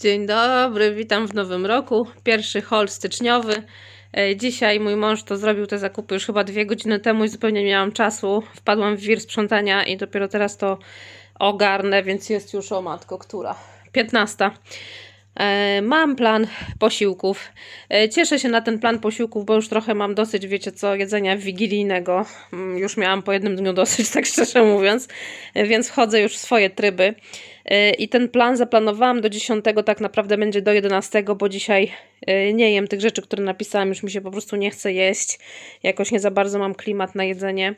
Dzień dobry, witam w nowym roku. Pierwszy haul styczniowy. E, Dzisiaj mój mąż to zrobił te zakupy już chyba dwie godziny temu i zupełnie nie miałam czasu. Wpadłam w wir sprzątania i dopiero teraz to ogarnę, więc jest już o matko, która? 15. E, Mam plan posiłków. E, Cieszę się na ten plan posiłków, bo już trochę mam dosyć, wiecie co, jedzenia wigilijnego. Mm, Już miałam po jednym dniu dosyć, tak szczerze mówiąc, więc wchodzę już w swoje tryby. I ten plan zaplanowałam do 10, tak naprawdę będzie do 11, bo dzisiaj e, nie jem tych rzeczy, które napisałam, już mi się po prostu nie chce jeść. Jakoś nie za bardzo mam klimat na jedzenie.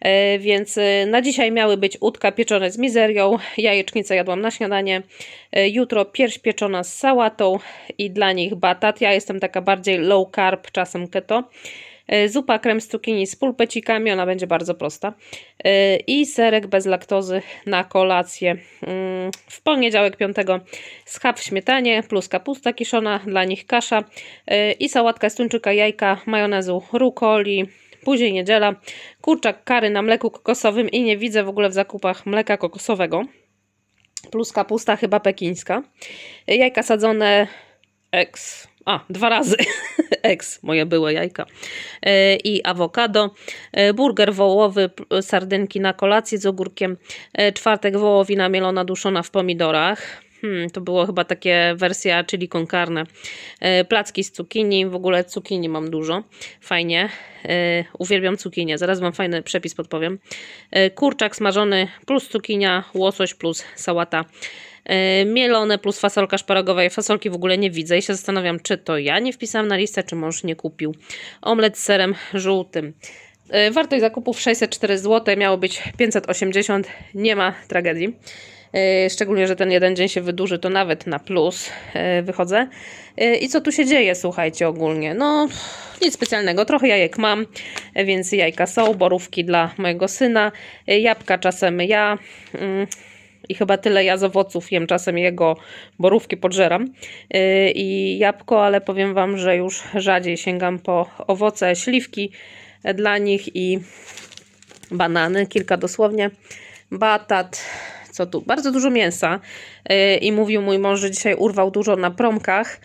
E, Więc e, na dzisiaj miały być udka pieczone z mizerią, jajecznicę jadłam na śniadanie, jutro pierś pieczona z sałatą i dla nich batat. Ja jestem taka bardziej low carb, czasem keto. E, Zupa krem z cukinii z pulpecikami, ona będzie bardzo prosta. E, I serek bez laktozy na kolację. Mm, W poniedziałek 5 schab w śmietanie plus kapusta kiszona, dla nich kasza e, i sałatka z tuńczyka, jajka, majonezu, rukoli. Później niedziela, kurczak kary na mleku kokosowym i nie widzę w ogóle w zakupach mleka kokosowego. Plus kapusta chyba pekińska. Jajka sadzone ex. A, dwa razy. Ex, moje były jajka. E, I awokado. E, Burger wołowy, sardynki na kolację z ogórkiem. E, Czwartek wołowina mielona, duszona w pomidorach. Hmm, to było chyba takie wersja chili con carne. Placki z cukinii, w ogóle cukinii mam dużo. Fajnie. Uwielbiam cukinię, zaraz wam fajny przepis podpowiem. Kurczak smażony plus cukinia, łosoś plus sałata. E, Mielone plus fasolka szparagowa. Ja fasolki w ogóle nie widzę i się zastanawiam, czy to ja nie wpisałam na listę, czy mąż nie kupił. Omlet z serem żółtym. E, Wartość zakupów 604 zł, miało być 580, nie ma tragedii. E, Szczególnie, że ten jeden dzień się wydłuży, to nawet na plus wychodzę. I co tu się dzieje, słuchajcie, ogólnie? No, nic specjalnego. Trochę jajek mam, więc jajka są, borówki dla mojego syna, jabłka czasem ja. I chyba tyle ja z owoców jem, czasem jego borówki podżeram. Yy, i jabłko, ale powiem Wam, że już rzadziej sięgam po owoce, śliwki dla nich i banany, kilka dosłownie, batat, co tu, bardzo dużo mięsa. Yy, i mówił mój mąż, że dzisiaj urwał dużo na promkach,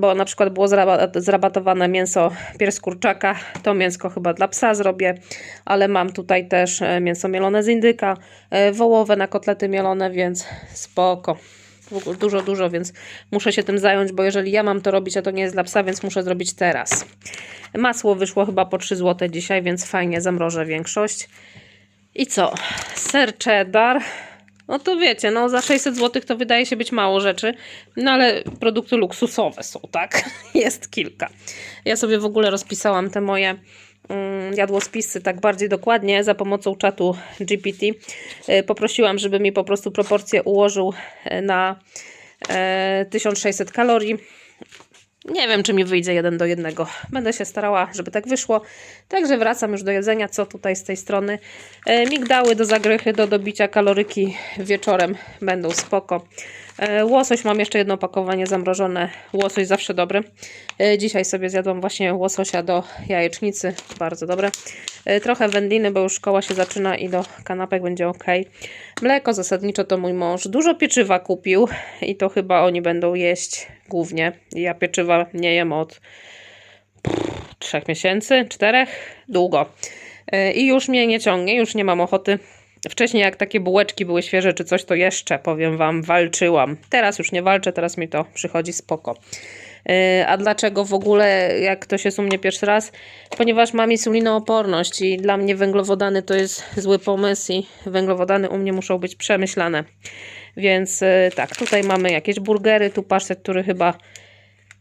bo na przykład było zraba- zrabatowane mięso pierś kurczaka, to mięsko chyba dla psa zrobię, ale mam tutaj też e, mięso mielone z indyka, e, wołowe na kotlety mielone, więc spoko. Dużo, dużo, więc muszę się tym zająć, bo jeżeli ja mam to robić, a to nie jest dla psa, więc muszę zrobić teraz. Masło wyszło chyba po 3 zł dzisiaj, więc fajnie zamrożę większość. I co? Ser cheddar. No to wiecie, no za 600 zł to wydaje się być mało rzeczy, no ale produkty luksusowe są, tak? Jest kilka. Ja sobie w ogóle rozpisałam te moje mm, jadłospisy tak bardziej dokładnie za pomocą czatu GPT. E, Poprosiłam, żeby mi po prostu proporcje ułożył e, na e, 1600 kalorii. Nie wiem, czy mi wyjdzie jeden do jednego. Będę się starała, żeby tak wyszło. Także wracam już do jedzenia. Co tutaj z tej strony? E, migdały do zagrychy, do dobicia kaloryki wieczorem będą spoko. E, łosoś mam jeszcze jedno opakowanie zamrożone. Łosoś zawsze dobry. E, dzisiaj sobie zjadłam właśnie łososia do jajecznicy. Bardzo dobre. E, trochę wędliny, bo już szkoła się zaczyna i do kanapek będzie ok. Mleko zasadniczo to mój mąż. Dużo pieczywa kupił i to chyba oni będą jeść głównie. Ja pieczywa nie jem od trzech miesięcy, czterech, długo. I już mnie nie ciągnie, już nie mam ochoty. Wcześniej jak takie bułeczki były świeże czy coś, to jeszcze, powiem Wam, walczyłam. Teraz już nie walczę, teraz mi to przychodzi spoko. Yy, A dlaczego w ogóle, jak ktoś jest u mnie pierwszy raz? Ponieważ mam insulinooporność i dla mnie węglowodany to jest zły pomysł i węglowodany u mnie muszą być przemyślane. Więc yy, tak, tutaj mamy jakieś burgery, tu pasztet, który chyba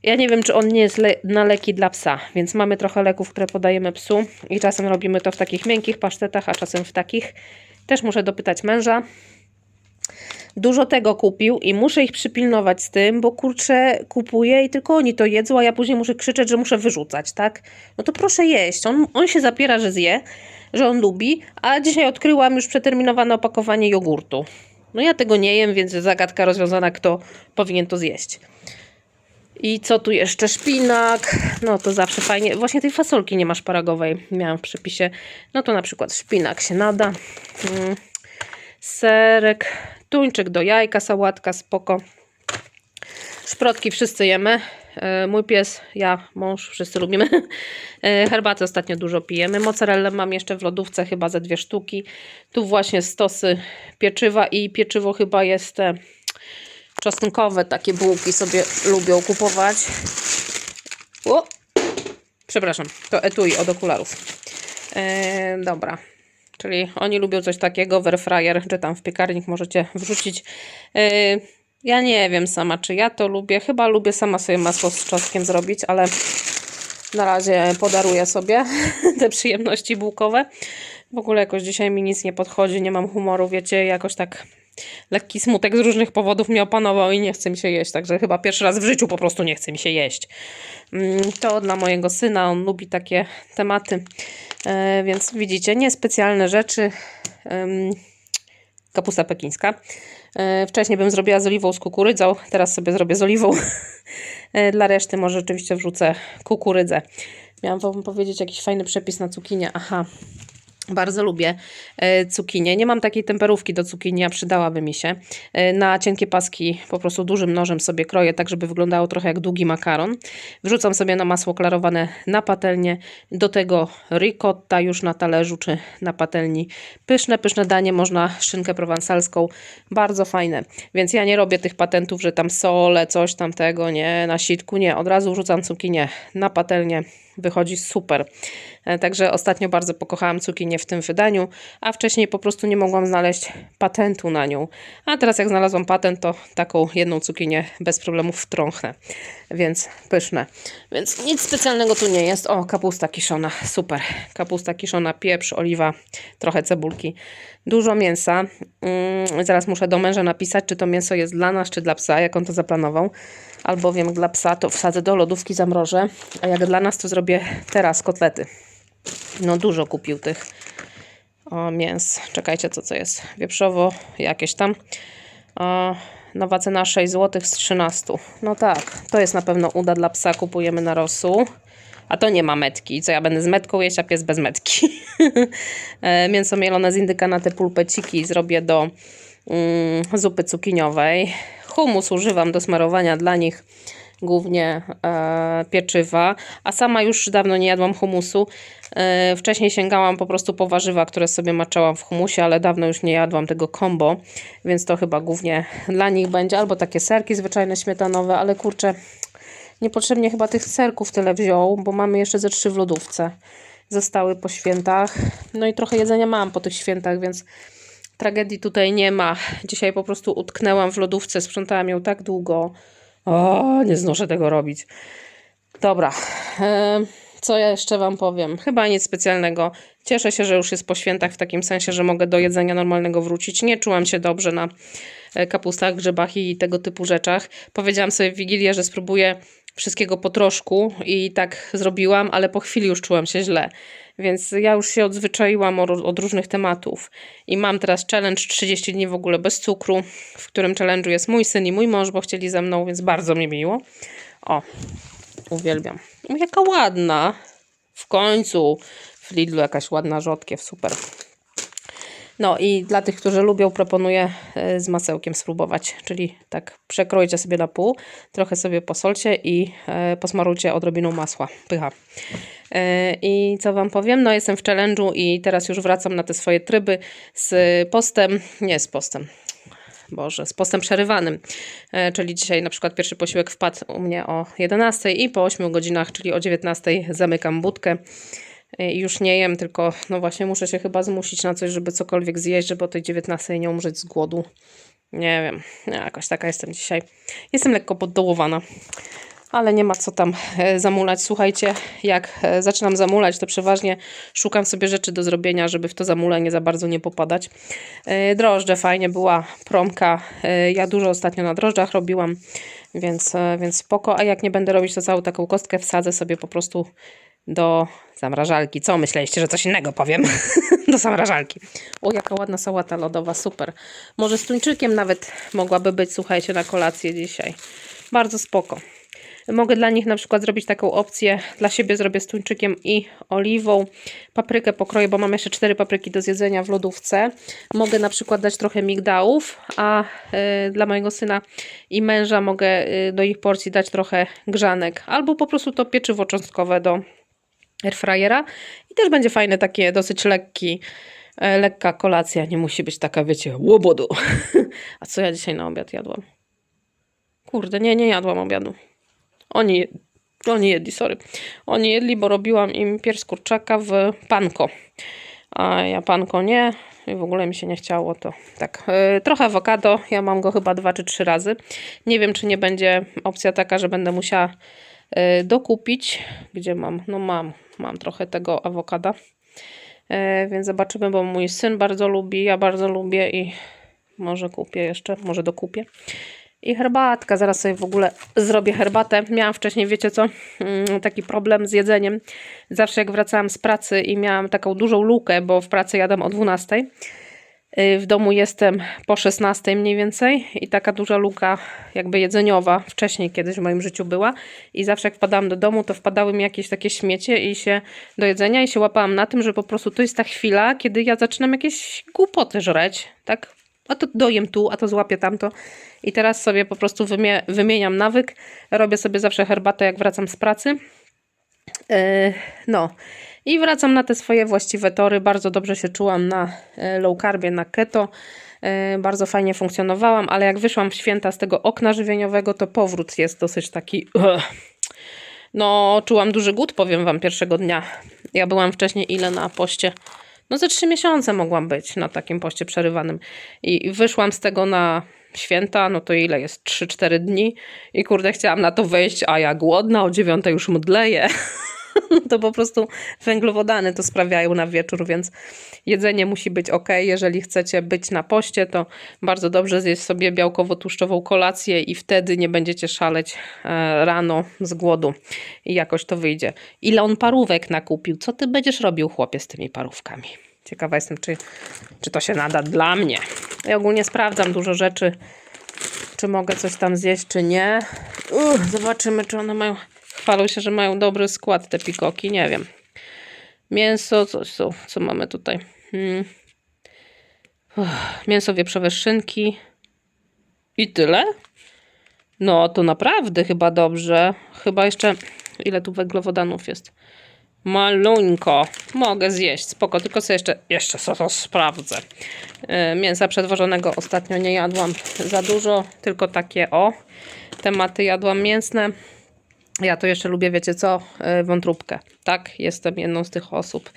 ja nie wiem, czy on nie jest le- na leki dla psa, więc mamy trochę leków, które podajemy psu i czasem robimy to w takich miękkich pasztetach, a czasem w takich. Też muszę dopytać męża. Dużo tego kupił i muszę ich przypilnować z tym, bo kurczę, kupuję i tylko oni to jedzą, a ja później muszę krzyczeć, że muszę wyrzucać, tak? No to proszę jeść. On, on się zapiera, że zje, że on lubi, a dzisiaj odkryłam już przeterminowane opakowanie jogurtu. No ja tego nie jem, więc zagadka rozwiązana, kto powinien to zjeść. I co tu jeszcze? Szpinak. No to zawsze fajnie. Właśnie tej fasolki nie ma szparagowej. Miałam w przepisie. No to na przykład szpinak się nada. Mm. Serek. Tuńczyk do jajka, sałatka, spoko. Szprotki wszyscy jemy. E, Mój pies, ja, mąż, wszyscy lubimy. E, Herbaty ostatnio dużo pijemy. Mozzarellę mam jeszcze w lodówce, chyba ze dwie sztuki. Tu właśnie stosy pieczywa i pieczywo chyba jest e, czosnkowe. Takie bułki sobie lubią kupować. O! Przepraszam, to etui od okularów. E, dobra. Czyli oni lubią coś takiego, w airfryer, czy tam w piekarnik możecie wrzucić. E, ja nie wiem sama, czy ja to lubię. Chyba lubię sama sobie masło z czosnkiem zrobić, ale na razie podaruję sobie te przyjemności bułkowe. W ogóle jakoś dzisiaj mi nic nie podchodzi, nie mam humoru, wiecie, jakoś tak lekki smutek z różnych powodów mnie opanował i nie chce mi się jeść, także chyba pierwszy raz w życiu po prostu nie chce mi się jeść. Mm, To dla mojego syna, on lubi takie tematy, E, więc widzicie, niespecjalne rzeczy. Kapusta pekińska. E, Wcześniej bym zrobiła z oliwą z kukurydzą, teraz sobie zrobię z oliwą. E, Dla reszty może rzeczywiście wrzucę kukurydzę. Miałam wam powiedzieć jakiś fajny przepis na cukinię. Aha, bardzo lubię e, cukinię. Nie mam takiej temperówki do cukinii, a przydałaby mi się. E, Na cienkie paski po prostu dużym nożem sobie kroję, tak żeby wyglądało trochę jak długi makaron. Wrzucam sobie na masło klarowane na patelnię. Do tego ricotta już na talerzu czy na patelni. Pyszne, pyszne danie. Można szynkę prowansalską. Bardzo fajne. Więc ja nie robię tych patentów, że tam solę, coś tamtego, nie, na sitku, nie. Od razu wrzucam cukinię na patelnię. Wychodzi super. E, Także ostatnio bardzo pokochałam cukinię w tym wydaniu, a wcześniej po prostu nie mogłam znaleźć patentu na nią. A teraz jak znalazłam patent, to taką jedną cukinię bez problemów wtrąchnę. Więc pyszne. Więc nic specjalnego tu nie jest. O, kapusta kiszona. Super. Kapusta kiszona, pieprz, oliwa, trochę cebulki. Dużo mięsa. Mm, zaraz muszę do męża napisać, czy to mięso jest dla nas, czy dla psa, jak on to zaplanował. Albowiem dla psa to wsadzę do lodówki, zamrożę, a jak dla nas to zrobię teraz kotlety. No dużo kupił tych o, mięs. Czekajcie, co to jest? Wieprzowo jakieś tam. O, nowa cena 6 zł z 13. No tak, to jest na pewno uda dla psa. Kupujemy na rosół. A to nie ma metki. Co ja będę z metką jeść, a pies bez metki. E, Mięso mielone z indyka na te pulpeciki zrobię do mm, zupy cukiniowej. Humus używam do smarowania dla nich głównie e, pieczywa, a sama już dawno nie jadłam humusu. E, wcześniej sięgałam po prostu po warzywa, które sobie maczałam w humusie, ale dawno już nie jadłam tego combo, więc to chyba głównie dla nich będzie, albo takie serki zwyczajne śmietanowe, ale kurczę, niepotrzebnie chyba tych serków tyle wziął, bo mamy jeszcze ze trzy w lodówce. Zostały po świętach. No i trochę jedzenia mam po tych świętach, więc tragedii tutaj nie ma. Dzisiaj po prostu utknęłam w lodówce, sprzątałam ją tak długo. O, nie znoszę tego robić. Dobra. em, Co ja jeszcze Wam powiem? Chyba nic specjalnego. Cieszę się, że już jest po świętach w takim sensie, że mogę do jedzenia normalnego wrócić. Nie czułam się dobrze na e, kapustach, grzybach i tego typu rzeczach. Powiedziałam sobie w Wigilię, że spróbuję wszystkiego po troszku i tak zrobiłam, ale po chwili już czułam się źle. Więc ja już się odzwyczaiłam od, różnych tematów. I mam teraz challenge 30 dni w ogóle bez cukru, w którym challenge'u jest mój syn i mój mąż, bo chcieli ze mną, więc bardzo mi miło. O, uwielbiam. Jaka ładna. W końcu w Lidlu jakaś ładna rzodkiew, super. No i dla tych, którzy lubią, proponuję e, z masełkiem spróbować. Czyli tak przekrojcie sobie na pół, trochę sobie posolcie i e, posmarujcie odrobiną masła. Pycha. E, I co Wam powiem? No jestem w challenge'u i teraz już wracam na te swoje tryby z postem, nie z postem, Boże, z postem przerywanym. Czyli dzisiaj na przykład pierwszy posiłek wpadł u mnie o 11 i po 8 godzinach, czyli o 19 zamykam budkę. I już nie jem, tylko no właśnie muszę się chyba zmusić na coś, żeby cokolwiek zjeść, żeby o tej 19 nie umrzeć z głodu. Nie wiem, jakoś taka jestem dzisiaj. Jestem lekko poddołowana. Ale nie ma co tam e, zamulać. Słuchajcie, jak e, zaczynam zamulać, to przeważnie szukam sobie rzeczy do zrobienia, żeby w to zamulenie za bardzo nie popadać. E, Drożdże, fajnie była promka. Ja dużo ostatnio na drożdżach robiłam, więc, więc spoko. A jak nie będę robić, to całą taką kostkę wsadzę sobie po prostu do zamrażalki. Co myśleliście, że coś innego powiem? do zamrażalki. O, jaka ładna sałata lodowa, super. Może z tuńczykiem nawet mogłaby być, słuchajcie, na kolację dzisiaj. Bardzo spoko. Mogę dla nich na przykład zrobić taką opcję, dla siebie zrobię z tuńczykiem i oliwą. Paprykę pokroję, bo mam jeszcze cztery papryki do zjedzenia w lodówce. Mogę na przykład dać trochę migdałów, a y, dla mojego syna i męża mogę y, do ich porcji dać trochę grzanek. Albo po prostu to pieczywo cząstkowe do airfryera. I też będzie fajny, takie dosyć lekki, e, lekka kolacja. Nie musi być taka, wiecie, łobodu. A co ja dzisiaj na obiad jadłam? Kurde, nie, nie jadłam obiadu. Oni, oni jedli, sorry. Oni jedli, bo robiłam im pierś kurczaka w panko. A ja panko nie. I w ogóle mi się nie chciało to. Tak, yy, trochę awokado. Ja mam go chyba dwa czy trzy razy. Nie wiem, czy nie będzie opcja taka, że będę musiała dokupić. Gdzie mam? No mam. Mam trochę tego awokada. Yy, więc zobaczymy, bo mój syn bardzo lubi. Ja bardzo lubię i może kupię jeszcze. Może dokupię. I herbatka, zaraz sobie w ogóle zrobię herbatę. Miałam wcześniej, wiecie co, mm, taki problem z jedzeniem. Zawsze jak wracałam z pracy i miałam taką dużą lukę, bo w pracy jadam o 12. y, W domu jestem po 16 mniej więcej i taka duża luka jakby jedzeniowa wcześniej kiedyś w moim życiu była i zawsze jak wpadałam do domu, to wpadały mi jakieś takie śmiecie i się do jedzenia i się łapałam na tym, że po prostu to jest ta chwila, kiedy ja zaczynam jakieś głupoty żreć, tak? A to dojem tu, a to złapię tamto. I teraz sobie po prostu wymie- wymieniam nawyk. Robię sobie zawsze herbatę, jak wracam z pracy. Yy, no. I wracam na te swoje właściwe tory. Bardzo dobrze się czułam na e, low carbie, na keto. Yy, Bardzo fajnie funkcjonowałam, ale jak wyszłam w święta z tego okna żywieniowego, to powrót jest dosyć taki. No, czułam duży głód, powiem wam, pierwszego dnia. Ja byłam wcześniej ile na poście? No ze trzy miesiące mogłam być na takim poście przerywanym. I wyszłam z tego na święta, no to ile jest? 3-4 dni. I kurde, chciałam na to wejść, a ja głodna, o dziewiątej już mdleję. to po prostu węglowodany to sprawiają na wieczór, więc jedzenie musi być ok. Jeżeli chcecie być na poście, to bardzo dobrze zjeść sobie białkowo-tłuszczową kolację i wtedy nie będziecie szaleć e, rano z głodu i jakoś to wyjdzie. Ile on parówek nakupił? Co ty będziesz robił, chłopie, z tymi parówkami? Ciekawa jestem, czy, czy to się nada dla mnie. Ja ogólnie sprawdzam dużo rzeczy, czy mogę coś tam zjeść, czy nie. Uch, zobaczymy, czy one mają. Chwalą się, że mają dobry skład te pikoki, nie wiem. Mięso, coś co, co mamy tutaj. Hmm. Uff, mięso wieprzowe szynki. I tyle? No to naprawdę chyba dobrze. Chyba jeszcze. Ile tu węglowodanów jest? Maluńko. Mogę zjeść, spoko. Tylko sobie jeszcze, jeszcze co to sprawdzę. Yy, Mięsa przetworzonego ostatnio nie jadłam za dużo, tylko takie o. Tematy jadłam mięsne. Ja to jeszcze lubię, wiecie co? Yy, Wątróbkę. Tak, jestem jedną z tych osób.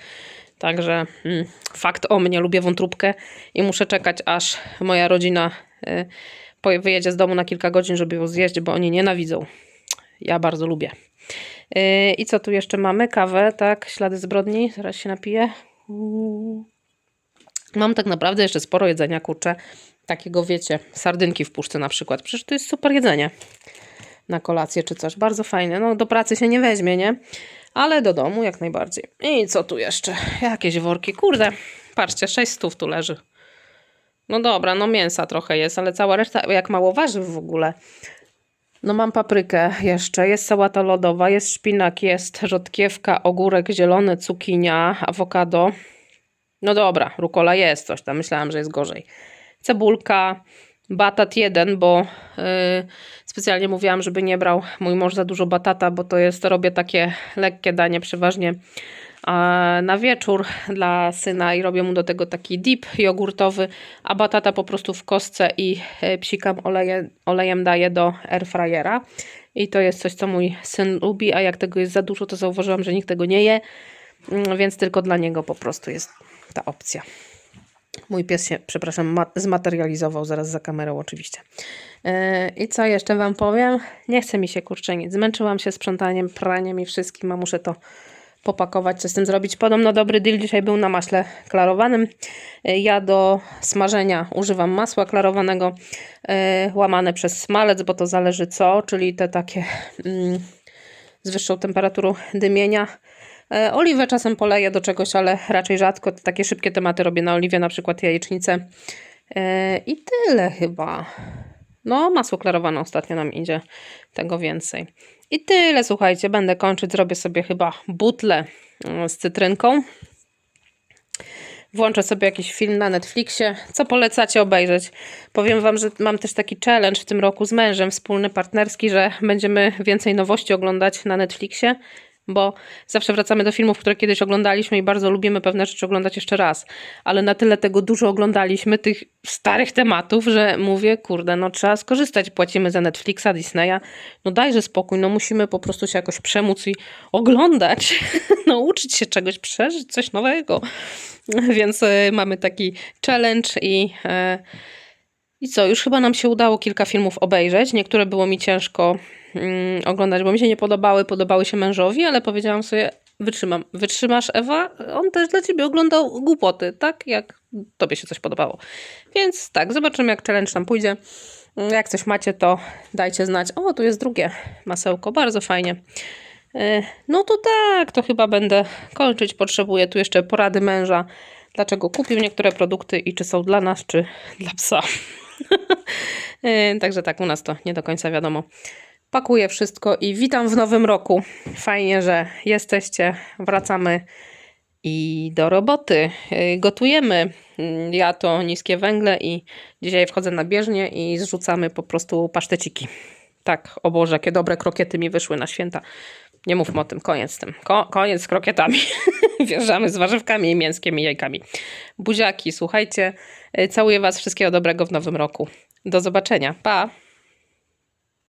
Także mm, fakt o mnie, lubię wątróbkę i muszę czekać, aż moja rodzina poje- wyjedzie z domu na kilka godzin, żeby ją zjeść, bo oni nienawidzą. Ja bardzo lubię. Yy, I co tu jeszcze mamy? Kawę, tak? Ślady zbrodni. Zaraz się napiję. Mam tak naprawdę jeszcze sporo jedzenia, kurczę. Takiego, wiecie, sardynki w puszce na przykład. Przecież to jest super jedzenie na kolację czy coś. Bardzo fajne. No do pracy się nie weźmie, nie? Ale do domu jak najbardziej. I co tu jeszcze? Jakieś worki. Kurde, patrzcie, 6 stów tu leży. No dobra, no mięsa trochę jest, ale cała reszta, jak mało warzyw w ogóle. No mam paprykę jeszcze, jest sałata lodowa, jest szpinak, jest rzodkiewka, ogórek zielony, cukinia, awokado. No dobra, rukola jest coś tam, myślałam, że jest gorzej. Cebulka, batat jeden, bo yy, specjalnie mówiłam, żeby nie brał mój mąż za dużo batata, bo to jest, robię takie lekkie danie przeważnie na wieczór dla syna i robię mu do tego taki dip jogurtowy, a batata po prostu w kostce i e, psikam oleje, olejem daję do airfryera. I to jest coś, co mój syn lubi, a jak tego jest za dużo, to zauważyłam, że nikt tego nie je, Mm, więc tylko dla niego po prostu jest ta opcja. Mój pies się, przepraszam, ma- zmaterializował zaraz za kamerą oczywiście. Yy, I co jeszcze Wam powiem? Nie chce mi się kurczę nic. Zmęczyłam się sprzątaniem, praniem i wszystkim, a muszę to popakować, co z tym zrobić. Podobno dobry deal dzisiaj był na maśle klarowanym. Yy, Ja do smażenia używam masła klarowanego yy, łamane przez smalec, bo to zależy co, czyli te takie mm, z wyższą temperaturą dymienia. E, Oliwę czasem poleję do czegoś, ale raczej rzadko. Takie szybkie tematy robię na oliwie, na przykład jajecznicę. E, I tyle chyba. No, masło klarowane ostatnio nam idzie, tego więcej. I tyle, słuchajcie, będę kończyć, zrobię sobie chyba butlę mm, z cytrynką. Włączę sobie jakiś film na Netflixie. Co polecacie obejrzeć? Powiem Wam, że mam też taki challenge w tym roku z mężem, wspólny, partnerski, że będziemy więcej nowości oglądać na Netflixie, bo zawsze wracamy do filmów, które kiedyś oglądaliśmy i bardzo lubimy pewne rzeczy oglądać jeszcze raz. Ale na tyle tego dużo oglądaliśmy, tych starych tematów, że mówię, kurde, no trzeba skorzystać. Płacimy za Netflixa, Disneya. No dajże spokój, no musimy po prostu się jakoś przemóc i oglądać, nauczyć się czegoś, przeżyć coś nowego. Więc e, mamy taki challenge i, e, i co, już chyba nam się udało kilka filmów obejrzeć. Niektóre było mi ciężko mm, oglądać, bo mi się nie podobały, podobały się mężowi, ale powiedziałam sobie, wytrzymam. Wytrzymasz, Ewa? On też dla ciebie oglądał głupoty, tak? Jak tobie się coś podobało. Więc tak, zobaczymy jak challenge nam pójdzie. Jak coś macie, to dajcie znać. O, tu jest drugie masełko, bardzo fajnie. E, No to tak, to chyba będę kończyć. Potrzebuję tu jeszcze porady męża, dlaczego kupił niektóre produkty i czy są dla nas, czy dla psa. E, Także tak, u nas to nie do końca wiadomo. Pakuję wszystko i witam w nowym roku. Fajnie, że jesteście. Wracamy i do roboty. E, Gotujemy. Mm, Ja to niskie węgle i dzisiaj wchodzę na bieżnię i zrzucamy po prostu paszteciki. Tak, o Boże, jakie dobre krokiety mi wyszły na święta. Nie mówmy o tym, koniec z tym. Ko koniec z krokietami. Wjeżdżamy z warzywkami, mięskiem i jajkami. Buziaki, słuchajcie, y, całuję Was wszystkiego dobrego w nowym roku. Do zobaczenia. Pa!